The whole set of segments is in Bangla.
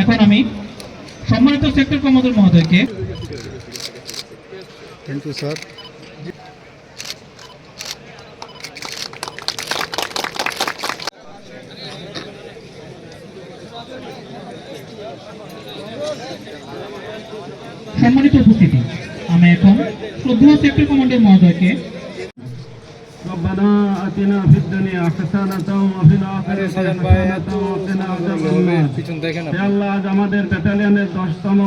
এখন আমি সম্মানিত সেক্টর কমান্ডার মহোদয়কে থ্যাংক ইউ স্যার সম্মানিত উপস্থিতি। আমি এখন শ্রদ্ধা সেক্টর কমান্ডার মহোদয়কে রব্বানা آتنا في الدنيا حسنة وفي الآخرة حسنة وقنا عذاب النار হে আল্লাহ আজ আমাদের ব্যাটালিয়নের দশতম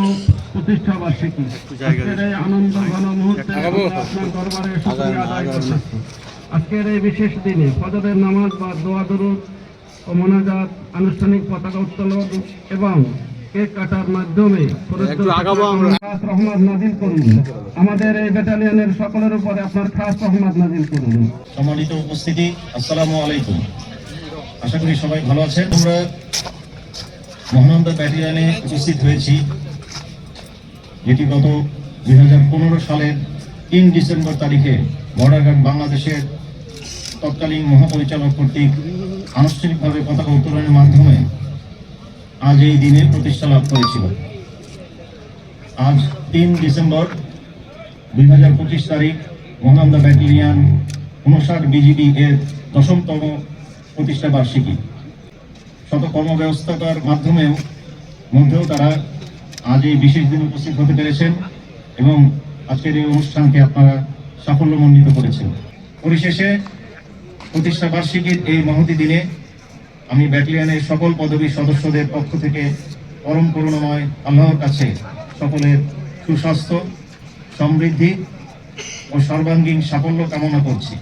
প্রতিষ্ঠা বার্ষিকী আজকের এই আনন্দ ঘন মুহূর্তে আমরা আপনার দরবারে শুকরিয়া আদায় করছি আজকের এই বিশেষ দিনে ফজরের নামাজ বা দোয়া দরুদ ও মোনাজাত আনুষ্ঠানিক পতাকা উত্তোলন এবং কেক কাটার মাধ্যমে খাস রহমত নাজিল করুন। আমাদের এই ব্যাটালিয়নের সকলের উপরে আপনার খাস রহমত নাজিল করুন। সম্মানিত উপস্থিতি আসসালামু আলাইকুম। আশা করি সবাই ভালো আছেন। আমরা মহানন্দা ব্যাটালিয়নে উপস্থিত হয়েছি যেটি গত দুই হাজার পনেরো সালের তিন ডিসেম্বর তারিখে বর্ডার গার্ড বাংলাদেশের তৎকালীন মহাপরিচালক কর্তৃক আনুষ্ঠানিকভাবে পতাকা উত্তোলনের মাধ্যমে আজ এই দিনে প্রতিষ্ঠা লাভ করেছিল। আজ তিন ডিসেম্বর দুই হাজার পঁচিশ তারিখ মহানন্দা ব্যাটালিয়ান উনষাট বিজিবি এর দশমতম প্রতিষ্ঠা বার্ষিকী। শত কর্মব্যবস্থার মাধ্যমেও মধ্যেও তারা আজ এই বিশেষ দিনে উপস্থিত হতে পেরেছেন এবং আজকের এই অনুষ্ঠানকে আপনারা সাফল্যমণ্ডিত করেছেন। পরিশেষে প্রতিষ্ঠা বার্ষিকীর এই মহতি দিনে আমি ব্যাটালিয়ানের সকল পদবীর সদস্যদের পক্ষ থেকে পরম করুণাময় আল্লাহর কাছে সকলের সুস্বাস্থ্য, সমৃদ্ধি ও সর্বাঙ্গীন সাফল্য কামনা করছি।